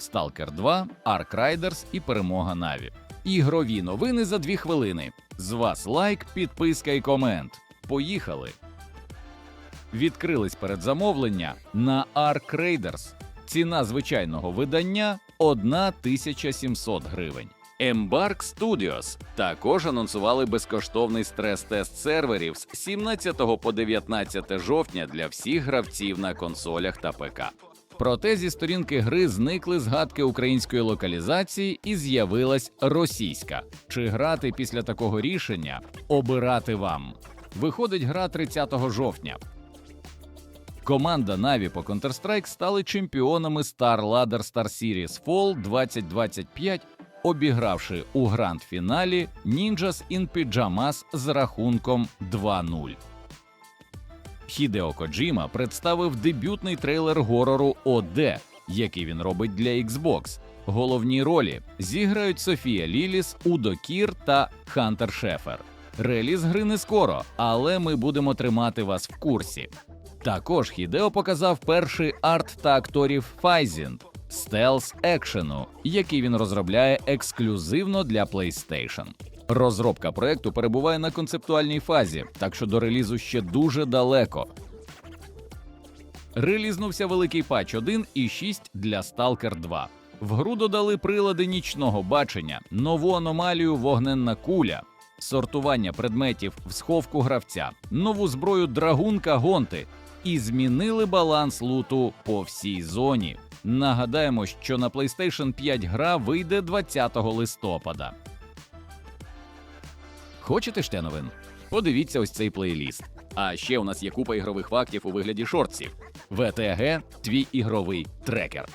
Stalker 2, Ark Riders і перемога Наві. Ігрові новини за дві хвилини. З вас лайк, підписка і комент. Поїхали! Відкрились передзамовлення на Ark Raiders. Ціна звичайного видання 1700 гривень. Embark Studios також анонсували безкоштовний стрес-тест серверів з 17 по 19 жовтня для всіх гравців на консолях та ПК. Проте зі сторінки гри зникли згадки української локалізації і з'явилась російська. Чи грати після такого рішення? Обирати вам. Виходить гра 30 жовтня. Команда Na'Vi по Counter-Strike стали чемпіонами Star Ladder Star Series Fall 2025, обігравши у гранд-фіналі Ninjas in Pyjamas з рахунком 2-0. Хідео Коджіма представив дебютний трейлер горору ОД, який він робить для Xbox. Головні ролі зіграють Софія Ліліс, Удо Кір та Хантер Шефер. Реліз гри не скоро, але ми будемо тримати вас в курсі. Також Хідео показав перший арт та акторів Файзінт стелс екшену, який він розробляє ексклюзивно для PlayStation. Розробка проекту перебуває на концептуальній фазі, так що до релізу ще дуже далеко. Релізнувся великий патч 1.6 для Stalker 2. В гру додали прилади нічного бачення, нову аномалію вогненна куля, сортування предметів в сховку гравця, нову зброю драгунка гонти і змінили баланс луту по всій зоні. Нагадаємо, що на PlayStation 5 гра вийде 20 листопада. Хочете ще новин? Подивіться ось цей плейліст. А ще у нас є купа ігрових фактів у вигляді шортсів. ВТГ твій ігровий трекер.